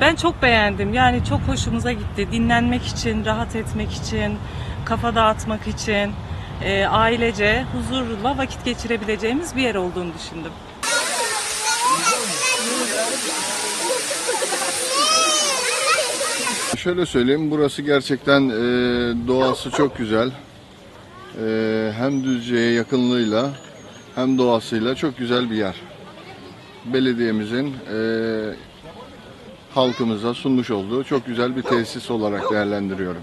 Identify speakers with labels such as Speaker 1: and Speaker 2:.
Speaker 1: Ben çok beğendim. Yani çok hoşumuza gitti. Dinlenmek için, rahat etmek için, kafa dağıtmak için, e, ailece huzurla vakit geçirebileceğimiz bir yer olduğunu düşündüm.
Speaker 2: Şöyle söyleyeyim, burası gerçekten e, doğası çok güzel. E, hem Düzce'ye yakınlığıyla hem doğasıyla çok güzel bir yer. Belediyemizin e, halkımıza sunmuş olduğu çok güzel bir tesis olarak değerlendiriyorum.